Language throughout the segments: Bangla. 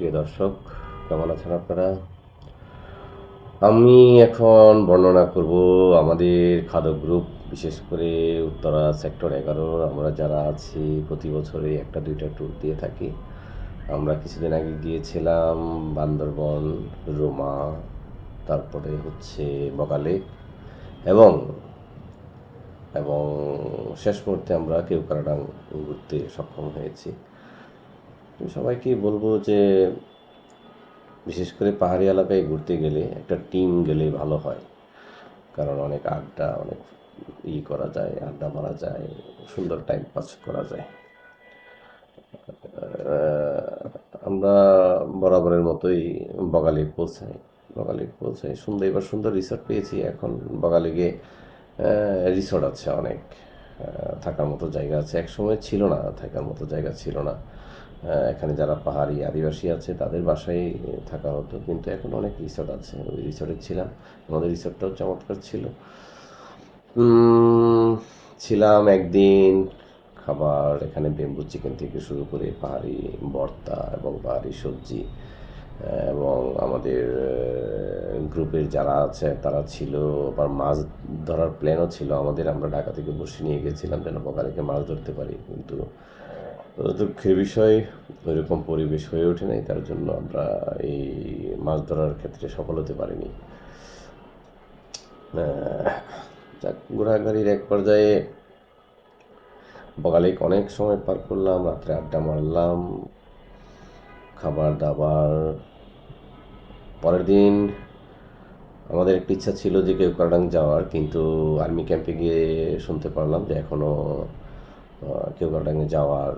প্রিয় দর্শক, কেমন আছেন আপনারা? আমি এখন বর্ণনা করব আমাদের খাদক গ্রুপ, বিশেষ করে উত্তরা সেক্টর এগারো। আমরা যারা আছি, প্রতি বছরে একটা দুইটা ট্যুর দিয়ে থাকি। আমরা কিছুদিন আগে গিয়েছিলাম বান্দরবন, রোমা, তারপরে হচ্ছে বগালে এবং এবং শেষ মুহূর্তে আমরা কেউ কেউকারাডাং ঘুরতে সক্ষম হয়েছি। তো সবাইকে বলব যে, বিশেষ করে পাহাড়ি এলাকায় ঘুরতে গেলে একটা টিম গেলে ভালো হয়। কারণ অনেক আড্ডা, অনেক ই করা যায়, আড্ডা মারা যায়, সুন্দর টাইম পাস করা যায়। আমরা বরাবরের মতোই বগালে পৌঁছাই। বগালে পৌঁছাই। সুন্দর, এবার সুন্দর রিসোর্ট পেয়েছি। এখন বগালে গিয়ে রিসোর্ট আছে অনেক। থাকার মতো জায়গা আছে। এক সময় ছিল না, থাকার মতো জায়গা ছিল না। এখানে যারা পাহাড়ি আদিবাসী আছে, তাদের বাসায় থাকা হতো। কিন্তু এখন অনেক রিসোর্ট আছে। ওই রিসোর্টে ছিলাম। আমাদের রিসোর্টটাও চমৎকার ছিল। ছিলাম একদিন খাবার, এখানে বেম্বু চিকেন থেকে শুরু করে পাহাড়ি ভর্তা এবং পাহাড়ি সবজি এবং আমাদের গ্রুপের যারা আছে, তারা ছিল। আবার মাছ ধরার প্ল্যানও ছিল। আমাদের আমরা ঢাকা থেকে বসে নিয়ে গেছিলাম যেন বগালেকে মাছ ধরতে পারি। কিন্তু দুঃখের বিষয়, ওইরকম পরিবেশ হয়ে ওঠে নাই, তার জন্য আমরা এই মাছ ধরার ক্ষেত্রে সফল হতে পারিনি। ঘোরাঘুরির এক পর্যায়ে বগালে অনেক সময় পার করলাম, রাত্রে আড্ডা মারলাম, খাবার দাবার। পরের দিন আমাদের একটা ইচ্ছা ছিল যে কেউ কারাডাং যাওয়ার, কিন্তু আর্মি ক্যাম্পে গিয়ে শুনতে পারলাম যে এখনও কেউ কারাডাঙে যাওয়ার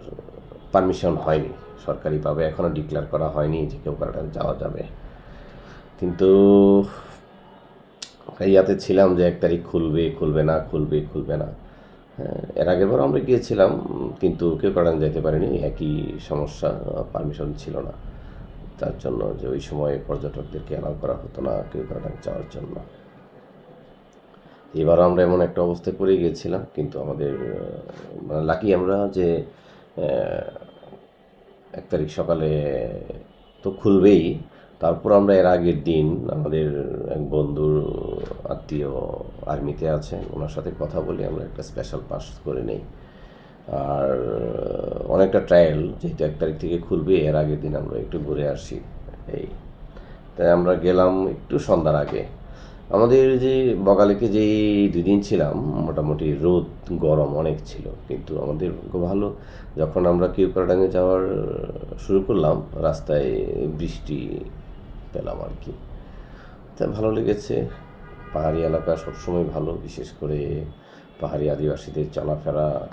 পারমিশন হয়নি সরকারিভাবে এখনও ডিক্লেয়ার করা হয়নি যে কেউ কারাডাং যাওয়া যাবে। কিন্তু ইয়াতে ছিলাম যে এক তারিখ খুলবে খুলবে না খুলবে খুলবে না। হ্যাঁ, এর আগের বার আমরা গিয়েছিলাম কিন্তু কেউ কাটান যেতে পারিনি একই সমস্যা পারমিশন ছিল না। তার জন্য যে ওই সময় পর্যটকদেরকে অ্যালাউ করা হতো না কেউ কাটান যাওয়ার জন্য। এবার আমরা এমন একটা অবস্থায় পড়ে গিয়েছিলাম কিন্তু আমাদের লাকি আমরা যে এক তারিখ সকালে তো খুলবেই, তারপর আমরা এর আগের দিন আমাদের এক বন্ধুর আত্মীয় আর্মিতে আছেন, ওনার সাথে কথা বলে আমরা একটা স্পেশাল পাস করে নেই। আর অনেকটা ট্রায়াল যেহেতু এক তারিখ থেকে খুলবে, এর আগের দিন আমরা একটু ঘুরে আসি। এই, তাই আমরা গেলাম একটু সন্ধ্যার আগে। আমাদের যে বগালেকে যেই দুই দিন ছিলাম, মোটামুটি রোদ, গরম অনেক ছিল, কিন্তু আমাদের ভাগ্য ভালো। যখন আমরা কিউপারডাঙ্গে যাওয়ার, শুরু করলাম, রাস্তায় বৃষ্টি পেলাম আর কি। তা ভালো লেগেছে। পাহাড়ি এলাকা সবসময় ভালো, বিশেষ করে পাহাড়ি আদিবাসীদের চলাফেরা,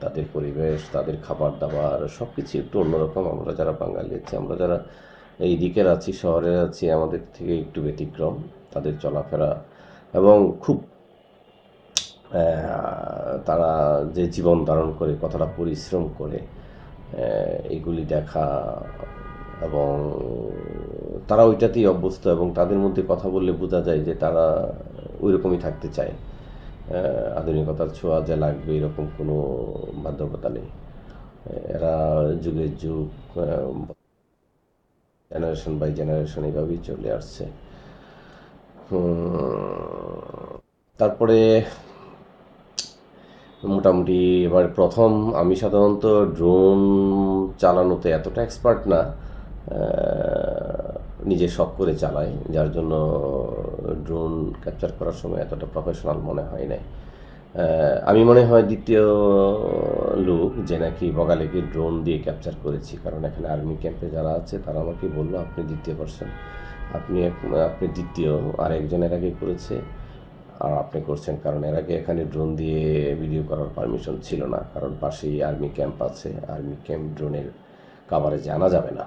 তাদের পরিবেশ, তাদের খাবার দাবার সব কিছু একটু অন্যরকম। আমরা যারা বাঙালি আছি, আমরা যারা এই দিকের আছি শহরে আছি, আমাদের থেকে একটু ব্যতিক্রম। তাদের চলাফেরা এবং খুব তারা যে জীবন ধারণ করে, কতটা পরিশ্রম করে এগুলি দেখা এবং তারা ওইটাতেই অভ্যস্ত এবং তাদের মধ্যে কথা বললে বোঝা যায় যে তারা ওই রকমই থাকতে চায়। আধুনিকতার ছোঁয়া যে লাগবে এরকম কোনো বাধ্যকতা নেই। এরা যুগের যুগ জেনারেশন বাই জেনারেশন এভাবেই চলে আসছে। তারপরে মোটামুটি এবার প্রথম আমি সাধারণত ড্রোন চালানোতে এতটা এক্সপার্ট না নিজে শখ করে চালাই, যার জন্য ড্রোন ক্যাপচার করার সময় এতটা প্রফেশনাল মনে হয় নাই। আমি মনে হয় দ্বিতীয় লোক যে নাকি বগালেকে ড্রোন দিয়ে ক্যাপচার করেছি, কারণ এখানে আর্মি ক্যাম্পে যারা আছে তারা আমাকে বলল, আপনি দ্বিতীয় পার্সন আপনি এক- আপনি দ্বিতীয় আর একজন এর আগে করেছে, আর আপনি করছেন কারণ এর আগে এখানে ড্রোন দিয়ে ভিডিও করার পারমিশন ছিল না। কারণ পাশেই আর্মি ক্যাম্প আছে আর্মি ক্যাম্প ড্রোনের কাভারেজে আনা যাবে না।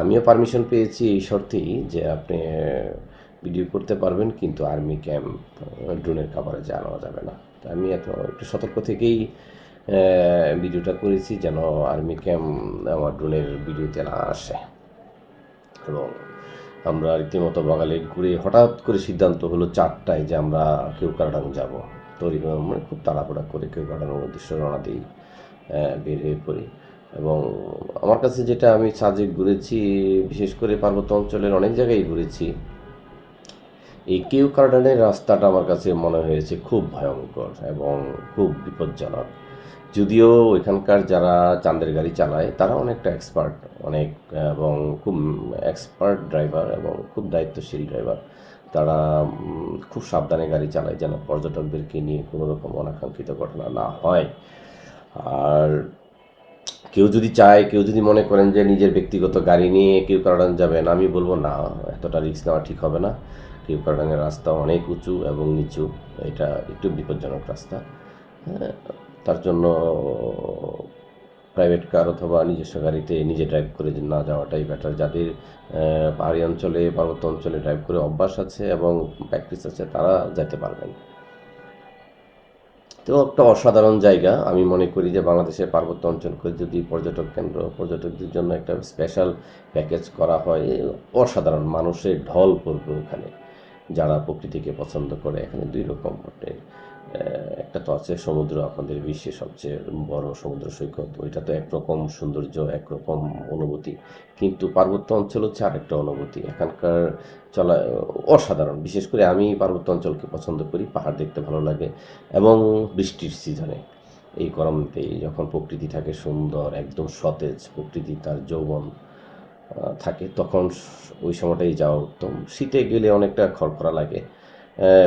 আমিও পারমিশন পেয়েছি এই শর্তেই যে আপনি ভিডিও করতে পারবেন, কিন্তু আর্মি ক্যাম্প ড্রোনের কাভারেজে আনা যাবে না। তো আমি এত, একটু সতর্ক থেকেই ভিডিওটা করেছি যেন আর্মি ক্যাম্প আমার ড্রোনের ভিডিওতে না আসে। এবং আমরা রীতিমতো বাঙালি ঘুরে হঠাৎ করে সিদ্ধান্ত হলো চারটায় যে আমরা কেউ কারাডাং যাব। তৈরি মানে খুব তাড়াহুড়া করে কেউ কারাডাং উদ্দেশ্যে রওনা দিই বের হয়ে পড়ি। এবং আমার কাছে যেটা আমি সাজে ঘুরেছি, বিশেষ করে পার্বত্য অঞ্চলের অনেক জায়গায় ঘুরেছি, এই কেউ কার্ডানের রাস্তাটা আমার কাছে মনে হয়েছে খুব ভয়ঙ্কর এবং খুব বিপজ্জনক। যদিও ওইখানকার যারা চাঁদের গাড়ি চালায় তারা অনেকটা এক্সপার্ট অনেক এবং খুব এক্সপার্ট ড্রাইভার এবং খুব দায়িত্বশীল ড্রাইভার তারা খুব সাবধানে গাড়ি চালায় যেন পর্যটকদেরকে নিয়ে কোনো রকম অনাকাঙ্ক্ষিত ঘটনা না হয়। আর কেউ যদি চায় কেউ যদি মনে করেন যে নিজের ব্যক্তিগত গাড়ি নিয়ে কেউ কারণ যাবেন আমি বলব না এতটা রিস্ক নেওয়া ঠিক হবে না। কেউ কারণের রাস্তা অনেক উঁচু এবং নিচু এটা একটু বিপজ্জনক রাস্তা। হ্যাঁ, তার জন্য প্রাইভেট কার অথবা নিজস্ব গাড়িতে নিজে ড্রাইভ করে না যাওয়াটাই বেটার যাদের পাহাড়ি অঞ্চলে, পার্বত্য অঞ্চলে ড্রাইভ করে অভ্যাস আছে এবং প্র্যাকটিস আছে, তারা যেতে পারবেন। তো একটা অসাধারণ জায়গা। আমি মনে করি যে বাংলাদেশের পার্বত্য অঞ্চলকে যদি পর্যটক কেন্দ্র, পর্যটকদের জন্য একটা স্পেশাল প্যাকেজ করা হয়, অসাধারণ। মানুষের ঢল পড়বে ওখানে, যারা প্রকৃতিকে পছন্দ করে। এখানে দুই রকম একটা তো আছে সমুদ্র, আমাদের বিশ্বের সবচেয়ে বড় সমুদ্র সৈকত। ওইটা তো একরকম সৌন্দর্য একরকম অনুভূতি। কিন্তু পার্বত্য অঞ্চল হচ্ছে আরেকটা অনুভূতি। এখানকার চলা, অসাধারণ। বিশেষ করে আমি পার্বত্য অঞ্চলকে পছন্দ করি, পাহাড় দেখতে ভালো লাগে এবং বৃষ্টির সিজনে। এই গরমতে যখন প্রকৃতি থাকে সুন্দর, একদম সতেজ, প্রকৃতি তার যৌবন থাকে, তখন ওই সময়টাই যাওয়া উত্তম। শীতে গেলে অনেকটা খড়খড়া লাগে।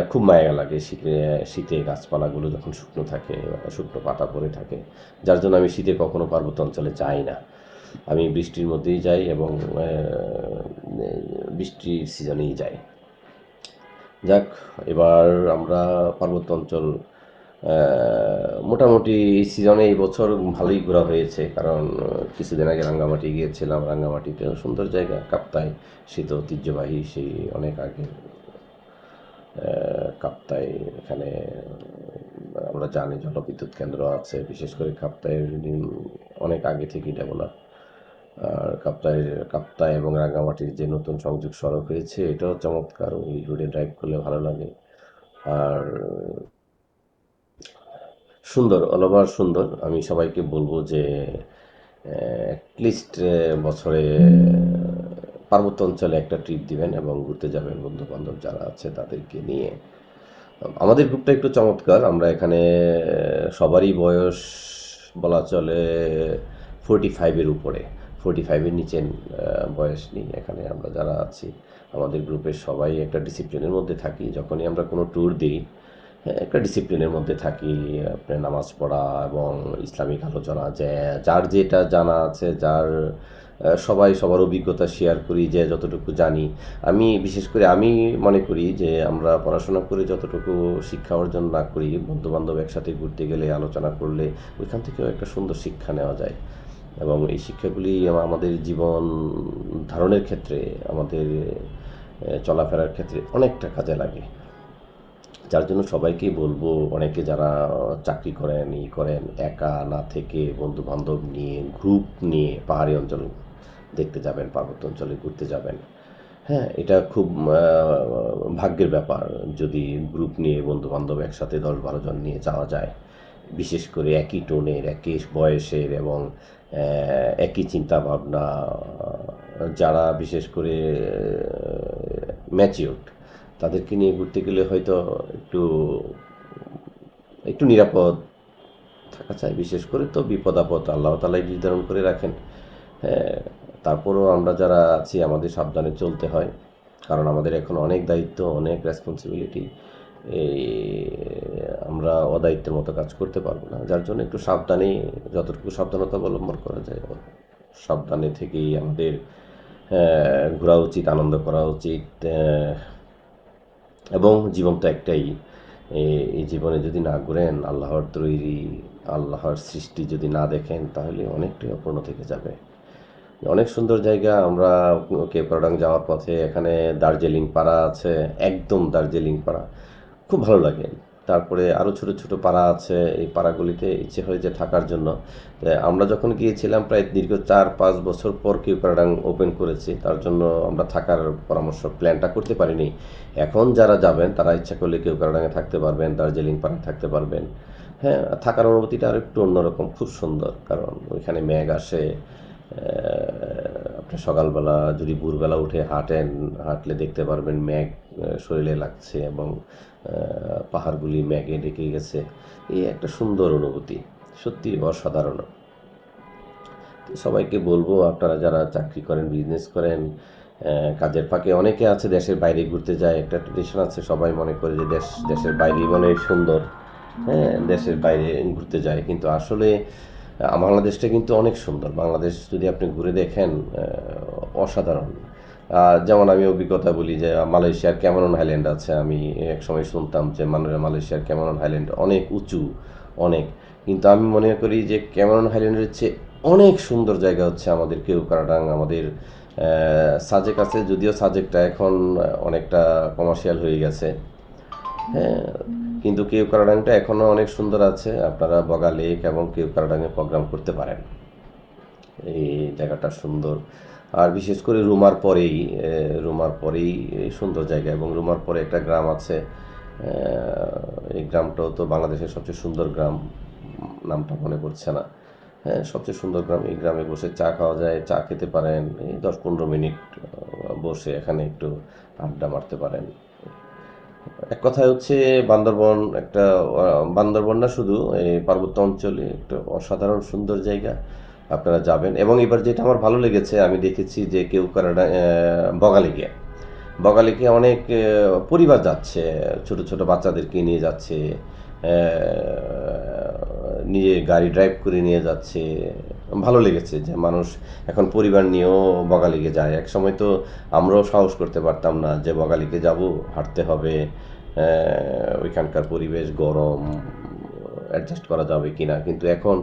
খুব মায়া লাগে শীতে শীতে গাছপালাগুলো যখন শুকনো থাকে, শুকনো পাতা পড়ে থাকে, যার জন্য আমি শীতে কখনো পার্বত্য অঞ্চলে যাই না। আমি বৃষ্টির মধ্যেই যাই এবং বৃষ্টির সিজনেই যাই। যাক, এবার আমরা পার্বত্য অঞ্চল মোটামুটি এই সিজনে এই বছর ভালোই ঘোরা হয়েছে, কারণ, কিছুদিন আগে রাঙ্গামাটি গিয়েছিলাম। রাঙ্গামাটিতেও সুন্দর জায়গা, কাপ্তাই, শীত ঐতিহ্যবাহী, সেই অনেক আগে কাপ্তাই এখানে আমরা জানি জলবিদ্যুৎ কেন্দ্র আছে, বিশেষ করে কাপ্তাই অনেক আগে থেকেই ডেভেলপ আর কাপ্তাই কাপ্তাই এবং রাঙ্গামাটির যে নতুন সংযোগ সড়ক হয়েছে, এটাও চমৎকার, ওই রোডে ড্রাইভ করলে ভালো লাগে। আর সুন্দর অল ওভার সুন্দর। আমি সবাইকে বলব যে অ্যাটলিস্ট বছরে পার্বত্য অঞ্চলে একটা ট্রিপ দিবেন এবং ঘুরতে যাবেন বন্ধু বান্ধব যারা আছে তাদেরকে নিয়ে। আমাদের গ্রুপটা একটু চমৎকার। আমরা এখানে সবারই বয়স বলা চলে ফোরটি ফাইভের উপরে। ফোরটি ফাইভের নিচে বয়স নেই এখানে আমরা যারা আছি। আমাদের গ্রুপের সবাই একটা ডিসিপ্লিনের মধ্যে থাকি। যখনই আমরা কোনো ট্যুর দিই হ্যাঁ, একটা ডিসিপ্লিনের মধ্যে থাকি। আপনার নামাজ পড়া এবং ইসলামিক আলোচনা যে যার যেটা জানা আছে যার সবাই সবার অভিজ্ঞতা শেয়ার করি যে যতটুকু জানি। আমি, বিশেষ করে আমি মনে করি যে আমরা পড়াশোনা করে যতটুকু শিক্ষা অর্জন না করি বন্ধু বান্ধব একসাথে ঘুরতে গেলে, আলোচনা করলে ওইখান থেকেও একটা সুন্দর শিক্ষা নেওয়া যায়। এবং এই শিক্ষাগুলি আমাদের জীবন ধারণের ক্ষেত্রে, আমাদের চলাফেরার ক্ষেত্রে অনেকটা কাজে লাগে। যার জন্য সবাইকেই বলব, অনেকে যারা চাকরি করেন, ই করেন, একা না থেকে বন্ধু বান্ধব নিয়ে গ্রুপ নিয়ে পাহাড়ি অঞ্চল দেখতে যাবেন পার্বত্য অঞ্চলে ঘুরতে যাবেন। হ্যাঁ এটা খুব ভাগ্যের ব্যাপার যদি গ্রুপ নিয়ে বন্ধু বান্ধব একসাথে দশ বারো জন নিয়ে যাওয়া যায়। বিশেষ করে একই টোনের, একই বয়সের এবং একই চিন্তা ভাবনা যারা বিশেষ করে ম্যাচিওর তাদেরকে নিয়ে ঘুরতে গেলে হয়তো একটু একটু নিরাপদ থাকা চাই। বিশেষ করে তো বিপদ আপদ আল্লাহ তালাই নির্ধারণ করে রাখেন। হ্যাঁ তারপরেও আমরা যারা আছি, আমাদের সাবধানে চলতে হয়। কারণ আমাদের এখন অনেক দায়িত্ব, অনেক রেসপন্সিবিলিটি এই আমরা অদায়িত্বের মতো কাজ করতে পারব না। যার জন্য একটু সাবধানে, যতটুকু সাবধানতা অবলম্বন করা যায়, সাবধানে থেকেই আমাদের ঘোরা উচিত, আনন্দ করা উচিত এবং জীবন তো একটাই এই জীবনে যদি না ঘুরেন, আল্লাহর তৈরি, আল্লাহর সৃষ্টি যদি না দেখেন, তাহলে অনেকটাই অপূর্ণ থেকে যাবে। অনেক সুন্দর জায়গা, আমরা কেপরাডাং যাওয়ার পথে এখানে দার্জিলিং পাড়া আছে, একদম দার্জিলিং পাড়া। খুব ভালো লাগে। তারপরে আরও ছোট ছোট পাড়া আছে, এই পাড়াগুলিতে ইচ্ছে হয় যে থাকার জন্য। আমরা যখন গিয়েছিলাম প্রায় দীর্ঘ চার পাঁচ বছর পর কিউকারাডাং ওপেন করেছি, তার জন্য আমরা থাকার পরামর্শ প্ল্যানটা করতে পারিনি। এখন যারা যাবেন, তারা ইচ্ছা করলে কিউকারাডাঙে থাকতে পারবেন, দার্জিলিং পাড়ায় থাকতে পারবেন। হ্যাঁ থাকার অনুভূতিটা আর একটু অন্যরকম, খুব সুন্দর। কারণ ওইখানে মেঘ আসে আপনি সকালবেলা যদি ভোরবেলা উঠে হাঁটেন হাঁটলে দেখতে পারবেন আহ, শরীরে লাগছে এবং পাহাড়গুলি মেঘে ঢেকে গেছে। এই একটা সুন্দর অনুভূতি সত্যি অসাধারণ। সবাইকে বলব আপনারা যারা চাকরি করেন বিজনেস করেন কাজের ফাঁকে অনেকে আছে দেশের বাইরে ঘুরতে যায় একটা ট্রেডিশন আছে সবাই মনে করে যে দেশ দেশের বাইরে মনে সুন্দর। হ্যাঁ দেশের বাইরে ঘুরতে যায় কিন্তু আসলে বাংলাদেশটা কিন্তু অনেক সুন্দর। বাংলাদেশ যদি আপনি ঘুরে দেখেন অসাধারণ। যেমন আমি অভিজ্ঞতা বলি যে মালয়েশিয়ার ক্যামেরন হাইল্যান্ড আছে আমি এক সময় শুনতাম যে মানে মালয়েশিয়ার ক্যামেরন হাইল্যান্ড অনেক উঁচু অনেক। কিন্তু আমি মনে করি যে ক্যামেরন হাইল্যান্ডের চেয়ে অনেক সুন্দর জায়গা হচ্ছে আমাদের কেউকারাডাং আমাদের আহ, সাজেক আছে। যদিও সাজেকটা এখন অনেকটা কমার্শিয়াল হয়ে গেছে। হ্যাঁ কিন্তু কেউকারাডাংটা এখনও অনেক সুন্দর আছে। আপনারা বগা লেক এবং কেউকারাডাঙে প্রোগ্রাম করতে পারেন। এই জায়গাটা সুন্দর। আর বিশেষ করে রুমার পরেই রুমার পরেই সুন্দর জায়গা এবং রুমার পরে একটা গ্রাম আছে। এই গ্রামটাও তো বাংলাদেশের সবচেয়ে সুন্দর গ্রাম। নামটা মনে পড়ছে না। হ্যাঁ সবচেয়ে সুন্দর গ্রাম। এই গ্রামে বসে চা খাওয়া যায়, চা খেতে পারেন। এই দশ পনেরো মিনিট বসে এখানে একটু আড্ডা মারতে পারেন। এক কথায় হচ্ছে বান্দরবন একটা বান্দরবন না শুধু, এই পার্বত্য অঞ্চলে একটা অসাধারণ সুন্দর জায়গা। আপনারা যাবেন। এবং এবার যেটা আমার ভালো লেগেছে, আমি দেখেছি যে কেউ কানাডা বগালিকে। বগালিকে অনেক পরিবার যাচ্ছে, ছোট ছোট বাচ্চাদেরকে নিয়ে যাচ্ছে নিজে গাড়ি ড্রাইভ করে নিয়ে যাচ্ছে ভালো লেগেছে যে মানুষ এখন পরিবার নিয়েও বগালিকে যায়। এক সময় তো আমরাও সাহস করতে পারতাম না যে বগালিকে যাব, হাঁটতে হবে ওইখানকার পরিবেশ গরম অ্যাডজাস্ট করা যাবে কি না কিন্তু এখন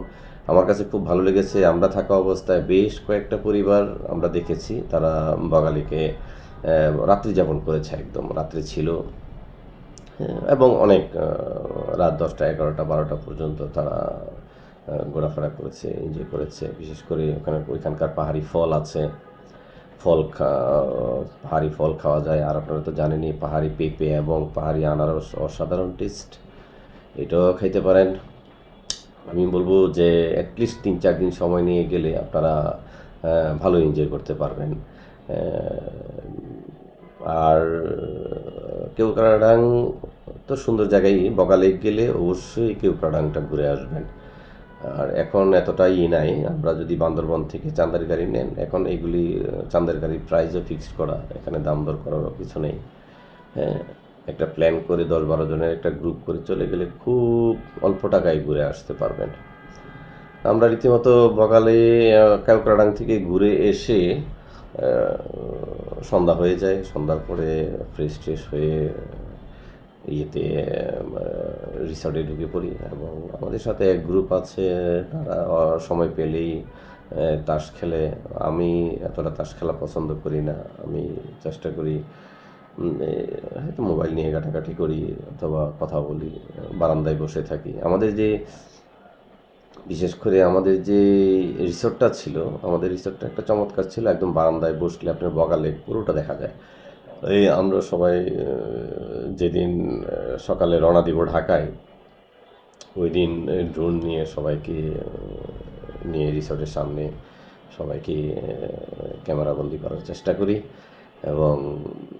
আমার কাছে খুব ভালো লেগেছে, আমরা থাকা অবস্থায় বেশ কয়েকটা পরিবার আমরা দেখেছি, তারা বগালিকে রাত্রি যাপন করেছে একদম। রাত্রি ছিল এবং অনেক রাত দশটা, এগারোটা, বারোটা পর্যন্ত তারা ঘোরাফেরা করেছে এনজয় করেছে। বিশেষ করে ওখানে ওইখানকার পাহাড়ি ফল আছে। ফল খা- পাহাড়ি ফল খাওয়া যায়। আর আপনারা তো জানেনই, পাহাড়ি পেঁপে এবং পাহাড়ি আনারস অসাধারণ টেস্ট এটাও খাইতে পারেন। আমি বলব যে অ্যাটলিস্ট তিন চার দিন সময় নিয়ে গেলে আপনারা ভালো এনজয় করতে পারবেন। আর কেউকারাডাং তো সুন্দর জায়গায় বগালে গেলে অবশ্যই কেউকারাডাংটা ঘুরে আসবেন। আর এখন এতটাই ই নাই। আমরা যদি বান্দরবন থেকে চান্দার গাড়ি নেন, এখন এগুলি চান্দার গাড়ির প্রাইসও ফিক্সড করা, এখানে দাম দর করারও কিছু নেই। হ্যাঁ একটা প্ল্যান করে দশ বারো জনের একটা গ্রুপ করে চলে গেলে খুব অল্প টাকায় ঘুরে আসতে পারবেন। আমরা রীতিমতো বকালে কাউকরাডাং থেকে ঘুরে এসে সন্ধ্যা হয়ে যায়। সন্ধ্যার পরে ফ্রেশ ট্রেশ হয়ে ইয়েতে রিসর্টে ঢুকে পড়ি এবং আমাদের সাথে এক গ্রুপ আছে, তারা সময় পেলেই তাস খেলে। আমি এতটা তাস খেলা পছন্দ করি না। আমি চেষ্টা করি হয়তো মোবাইল নিয়ে ঘাটাঘাটি করি অথবা কথা বলি, বারান্দায় বসে থাকি। আমাদের যে, বিশেষ করে আমাদের যে রিসোর্টটা ছিল, আমাদের রিসোর্টটা একটা চমৎকার ছিল। একদম বারান্দায় বসলে আপনার বগালে পুরোটা দেখা যায়। এই আমরা সবাই যেদিন সকালে রওনা দিব ঢাকায় ওই দিন ড্রোন নিয়ে সবাইকে নিয়ে রিসোর্টের সামনে সবাইকে ক্যামেরাবন্দি করার চেষ্টা করি এবং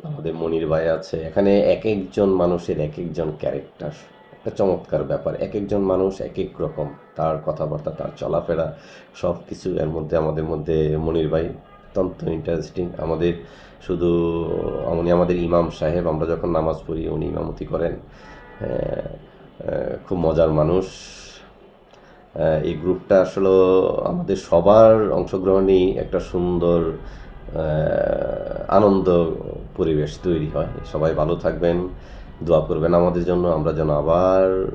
আমাদের মনির ভাই আছে। এখানে এক একজন মানুষের এক একজন ক্যারেক্টার। একটা চমৎকার ব্যাপার এক একজন মানুষ এক এক রকম, তার কথাবার্তা, তার চলাফেরা সব কিছু এর মধ্যে, আমাদের মধ্যে মনির ভাই অত্যন্ত ইন্টারেস্টিং আমাদের শুধু, উনি আমাদের ইমাম সাহেব, আমরা যখন নামাজ পড়ি, উনি ইমামতি করেন। খুব মজার মানুষ। এই গ্রুপটা আসলে আমাদের সবার অংশগ্রহণই একটা সুন্দর আনন্দ পরিবেশ তৈরি হয়। সবাই ভালো থাকবেন, দোয়া করবেন আমাদের জন্য। আমরা যেন আবার